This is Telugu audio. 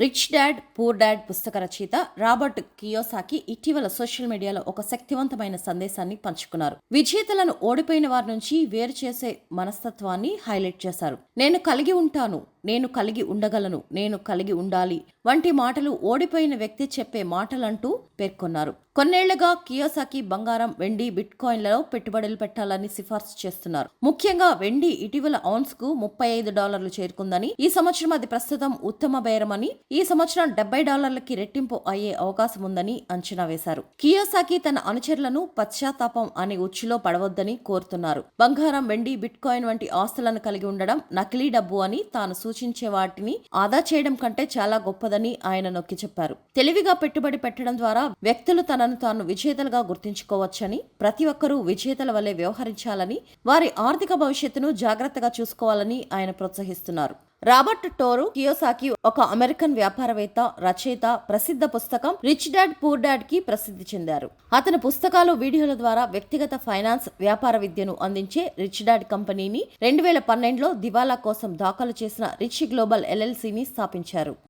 రిచ్ డాడ్ పూర్ డాడ్ పుస్తక రచయిత రాబర్ట్ కియోసాకి ఇటీవల సోషల్ మీడియాలో ఒక శక్తివంతమైన సందేశాన్ని పంచుకున్నారు. విజేతలను ఓడిపోయిన వారి నుంచి వేరు చేసే మనస్తత్వాన్ని హైలైట్ చేశారు. నేను కలిగి ఉంటాను నేను కలిగి ఉండగలను నేను కలిగి ఉండాలి. వంటి మాటలు ఓడిపోయిన వ్యక్తి చెప్పే మాటలంటూ పేర్కొన్నారు. కొన్నేళ్ళుగా కియోసాకి బంగారం వెండి బిట్ కాయిన్లలో పెట్టుబడులు పెట్టాలని సిఫార్సు చేస్తున్నారు. ముఖ్యంగా వెండి ఇటీవల ఔన్స్కు ముప్పై ఐదు డాలర్లు చేరుకుందని ఈ సంవత్సరం అది ప్రస్తుతం ఉత్తమ బేరమని ఈ సంవత్సరం డెబ్బై డాలర్లకి రెట్టింపు అయ్యే అవకాశం ఉందని అంచనా వేశారు. కియోసాకి తన అనుచరులను పశ్చాత్తాపం అనే ఉచ్చులో పడవద్దని కోరుతున్నారు. బంగారం వెండి బిట్ కాయిన్ వంటి ఆస్తులను కలిగి ఉండడం నకిలీ డబ్బు అని తాను సూచించే వాటిని ఆదా చేయడం కంటే చాలా గొప్పదని ఆయన నొక్కి చెప్పారు. తెలివిగా పెట్టుబడి పెట్టడం ద్వారా వ్యక్తులు తనను తాను విజేతలుగా గుర్తించుకోవచ్చని ప్రతి ఒక్కరూ విజేతల వలె వ్యవహరించాలని వారి ఆర్థిక భవిష్యత్తును జాగ్రత్తగా చూసుకోవాలని ఆయన ప్రోత్సహిస్తున్నారు. రాబర్ట్ టోరు కియోసాకి ఒక అమెరికన్ వ్యాపారవేత్త రచయిత ప్రసిద్ధ పుస్తకం రిచ్ డాడ్ పూర్ డాడ్కి ప్రసిద్ధి చెందారు. అతని పుస్తకాలు వీడియోల ద్వారా వ్యక్తిగత ఫైనాన్స్ వ్యాపార విద్యను అందించే రిచ్ డాడ్ కంపెనీని రెండు వేల పన్నెండులో దివాలా కోసం దాఖలు చేసిన రిచ్ గ్లోబల్ ఎల్ఎల్సీని స్థాపించారు.